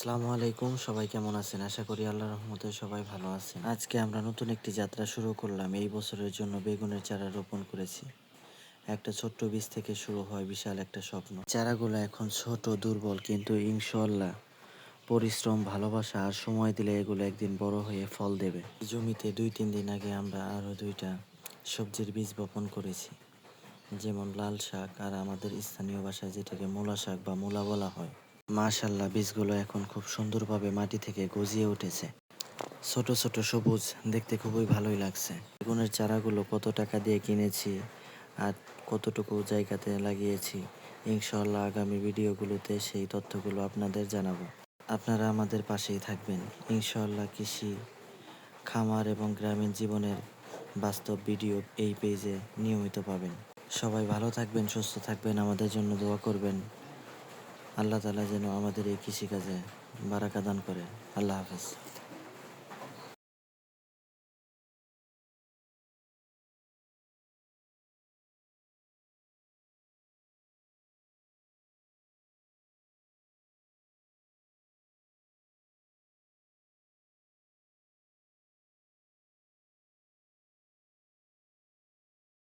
আসসালামু আলাইকুম, সবাই কেমন আছেন? আশা করি আল্লাহর রহমতে সবাই ভালো আছেন। আজকে আমরা নতুন একটি যাত্রা শুরু করলাম। এই বছরের জন্য বেগুনের চারা রোপণ করেছি। একটা ছোট্ট বীজ থেকে শুরু হয় বিশাল একটা স্বপ্ন। চারাগুলো এখন ছোট, দুর্বল, কিন্তু ইনশাল্লাহ পরিশ্রম, ভালোবাসা আর সময় দিলে এগুলো একদিন বড় হয়ে ফল দেবে। জমিতে দুই, তিন দিন আগে আমরা আরও দুইটা সবজির বীজ বপন করেছি। যেমন লাল শাক আর আমাদের স্থানীয় ভাষায় যেটাকে মূলা শাক বা মূলা বলা হয়। মাশাল্লাহ, বীজগুলো এখন খুব সুন্দরভাবে মাটি থেকে গজিয়ে উঠেছে। ছোট ছোট সবুজ, দেখতে খুবই ভালোই লাগছে। বেগুনের চারাগুলো কত টাকা দিয়ে কিনেছি আর কতটুকু জায়গাতে লাগিয়েছি ইনশাল্লাহ আগামী ভিডিওগুলোতে সেই তথ্যগুলো আপনাদের জানাব। আপনারা আমাদের পাশেই থাকবেন। ইনশাল্লাহ কৃষি, খামার এবং গ্রামীণ জীবনের বাস্তব ভিডিও এই পেজে নিয়মিত পাবেন। সবাই ভালো থাকবেন, সুস্থ থাকবেন, আমাদের জন্য দোয়া করবেন। আল্লাহ তালা যেন আমাদের এই কৃষিকাজে বারাকা দান করে। আল্লাহ হাফেজ।